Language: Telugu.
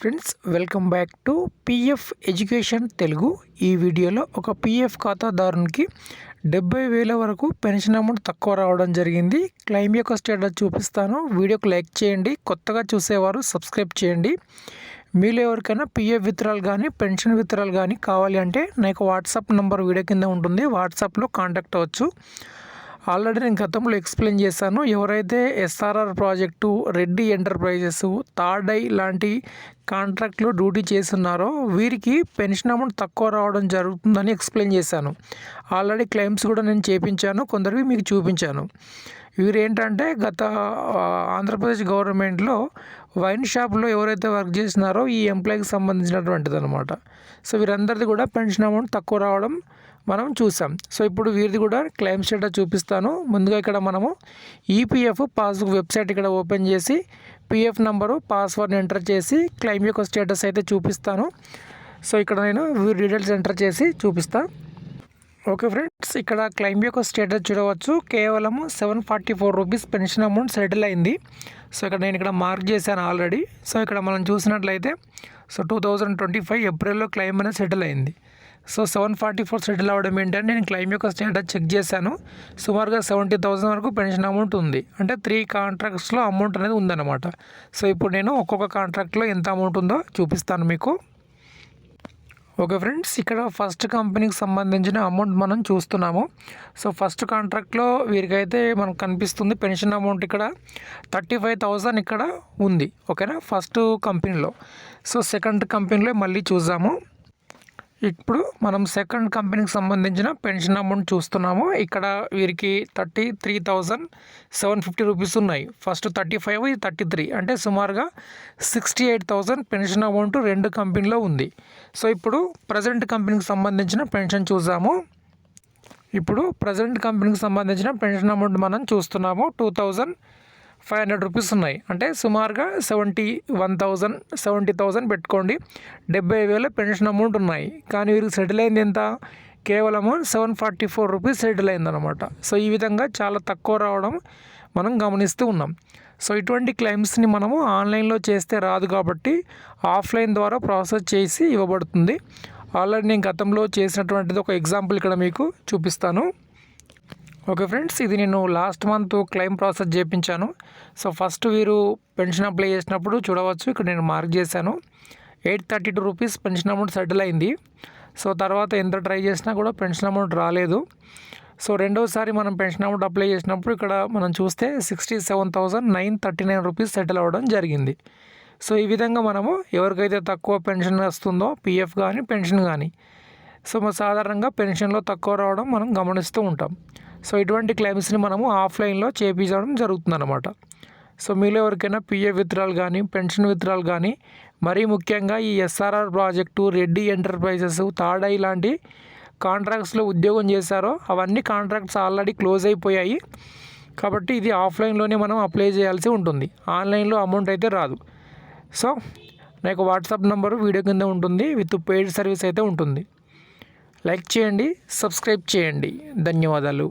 Friends welcome back to PF education Telugu ఈ వీడియోలో ఒక పిఎఫ్ ఖాతాదారునికి డెబ్బై వేల వరకు పెన్షన్ అమౌంట్ తక్కువ రావడం జరిగింది. క్లెయిమ్ యొక్క స్టేటస్ చూపిస్తాను. వీడియోకి లైక్ చేయండి. కొత్తగా చూసేవారు సబ్స్క్రైబ్ చేయండి. మీలో ఎవరికైనా పిఎఫ్ విత్రాలు కానీ పెన్షన్ విత్రాలు కానీ కావాలి అంటే నాకు వాట్సాప్ నెంబర్ వీడియో కింద ఉంటుంది. వాట్సాప్లో కాంటాక్ట్ అవ్వచ్చు. ఆల్రెడీ నేను గతంలో ఎక్స్ప్లెయిన్ చేశాను. ఎవరైతే ఎస్ఆర్ఆర్ ప్రాజెక్టు రెడ్డి ఎంటర్ప్రైజెస్ థర్డ్ ఐ లాంటి కాంట్రాక్ట్లో డ్యూటీ చేస్తున్నారో వీరికి పెన్షన్ అమౌంట్ తక్కువ రావడం జరుగుతుందని ఎక్స్ప్లెయిన్ చేశాను. ఆల్రెడీ క్లెయిమ్స్ కూడా నేను చేపించాను కొందరివి మీకు చూపించాను. వీరేంటంటే గత ఆంధ్రప్రదేశ్ గవర్నమెంట్లో వైన్ షాప్లో ఎవరైతే వర్క్ చేస్తున్నారో ఈ ఎంప్లాయీకి సంబంధించినటువంటిది అనమాట సో వీరందరిది కూడా పెన్షన్ అమౌంట్ తక్కువ రావడం మనం చూసాం సో ఇప్పుడు వీరిది కూడా క్లెయిమ్ స్టేటస్ చూపిస్తాను. ముందుగా ఇక్కడ మనము ఈపీఎఫ్ పాస్బుక్ వెబ్సైట్ ఇక్కడ ఓపెన్ చేసి పిఎఫ్ నంబరు పాస్వర్డ్ ఎంటర్ చేసి క్లెయిమ్ యొక్క స్టేటస్ అయితే చూపిస్తాను. సో ఇక్కడ నేను వీరి డీటెయిల్స్ ఎంటర్ చేసి చూపిస్తాను ఓకే ఫ్రెండ్స్ ఇక్కడ క్లెయిమ్ యొక్క స్టేటస్ చూడవచ్చు. కేవలం seven forty four rupees pension amount settle అయింది. సో ఇక్కడ నేను ఇక్కడ మార్క్ చేశాను ఆల్రెడీ సో ఇక్కడ మనం చూసినట్లయితే so two thousand twenty five ఏప్రిల్లో క్లెయిమ్ అనేది సెటిల్ అయింది. So seven forty four settle అవ్వడం ఏంటంటే నేను క్లెయిమ్ యొక్క స్టేటస్ చెక్ చేశాను. సుమారుగా సెవెంటీ థౌసండ్ వరకు పెన్షన్ అమౌంట్ ఉంది. అంటే త్రీ కాంట్రాక్ట్స్లో అమౌంట్ అనేది ఉందన్నమాట. సో ఇప్పుడు నేను ఒక్కొక్క కాంట్రాక్ట్లో ఎంత అమౌంట్ ఉందో చూపిస్తాను మీకు. ఓకే ఫ్రెండ్స్ ఇక్కడ ఫస్ట్ కంపెనీకి సంబంధించిన అమౌంట్ మనం చూస్తున్నాము. సో ఫస్ట్ కాంట్రాక్ట్లో వీరికైతే మనకు కనిపిస్తుంది పెన్షన్ అమౌంట్ ఇక్కడ థర్టీ ఫైవ్ థౌజండ్ ఇక్కడ ఉంది. ఓకేనా? ఫస్ట్ కంపెనీలో సో సెకండ్ కంపెనీలో మళ్ళీ చూసాము ఇప్పుడు మనం సెకండ్ కంపెనీకి సంబంధించిన పెన్షన్ అమౌంట్ చూస్తున్నాము. ఇక్కడ వీరికి thirty three thousand seven fifty rupees ఉన్నాయి. ఫస్ట్ థర్టీ ఫైవ్ ఇది థర్టీ త్రీ అంటే సుమారుగా sixty eight thousand pension amount రెండు కంపెనీలో ఉంది. సో ఇప్పుడు ప్రజెంట్ కంపెనీకి సంబంధించిన పెన్షన్ చూసాము. ఇప్పుడు ప్రజెంట్ కంపెనీకి సంబంధించిన పెన్షన్ అమౌంట్ మనం చూస్తున్నాము. Two thousand five hundred rupees ఉన్నాయి. అంటే సుమారుగా seventy one thousand seventy thousand పెట్టుకోండి. డెబ్బై వేల పెన్షన్ అమౌంట్ ఉన్నాయి. కానీ వీరికి సెటిల్ అయింది ఎంత? కేవలము seven forty four rupees settle అయిందనమాట సో ఈ విధంగా చాలా తక్కువ రావడం మనం గమనిస్తూ ఉన్నాం. సో ఇటువంటి క్లెయిమ్స్ని మనము ఆన్లైన్లో చేస్తే రాదు కాబట్టి ఆఫ్లైన్ ద్వారా ప్రాసెస్ చేసి ఇవ్వబడుతుంది. ఆల్రెడీ నేను గతంలో చేసినటువంటిది ఒక ఎగ్జాంపుల్ ఇక్కడ మీకు చూపిస్తాను. ఓకే ఫ్రెండ్స్ ఇది నేను లాస్ట్ మంత్ క్లెయిమ్ ప్రాసెస్ చేయించాను సో ఫస్ట్ వీరు పెన్షన్ అప్లై చేసినప్పుడు చూడవచ్చు ఇక్కడ నేను మార్క్ చేశాను. Eight thirty two rupees pension amount settle అయింది. సో తర్వాత ఎంత ట్రై చేసినా కూడా పెన్షన్ అమౌంట్ రాలేదు. సో రెండోసారి మనం పెన్షన్ అమౌంట్ అప్లై చేసినప్పుడు ఇక్కడ మనం చూస్తే sixty seven thousand nine thirty nine rupees settle అవ్వడం జరిగింది. సో ఈ విధంగా మనము ఎవరికైతే తక్కువ పెన్షన్ వస్తుందో పీఎఫ్ కానీ పెన్షన్ కానీ సో సాధారణంగా పెన్షన్లో తక్కువ రావడం మనం గమనిస్తూ ఉంటాం. సో ఇటువంటి క్లెయిమ్స్ని మనము ఆఫ్లైన్లో చేపించడం జరుగుతుందన్నమాట. సో మీలో ఎవరికైనా పిఎఫ్ విత్రాలు కానీ పెన్షన్ విత్రాలు కానీ మరీ ముఖ్యంగా ఈ ఎస్ఆర్ఆర్ ప్రాజెక్టు రెడ్డి ఎంటర్ప్రైజెస్ తాడై లాంటి కాంట్రాక్ట్స్లో ఉద్యోగం చేశారో అవన్నీ కాంట్రాక్ట్స్ ఆల్రెడీ క్లోజ్ అయిపోయాయి. కాబట్టి ఇది ఆఫ్లైన్లోనే మనం అప్లై చేయాల్సి ఉంటుంది. ఆన్లైన్లో అమౌంట్ అయితే రాదు. సో నాకు వాట్సాప్ నెంబరు వీడియో కింద ఉంటుంది. విత్ పెయిడ్ సర్వీస్ అయితే ఉంటుంది. లైక్ చేయండి సబ్స్క్రైబ్ చేయండి. ధన్యవాదాలు.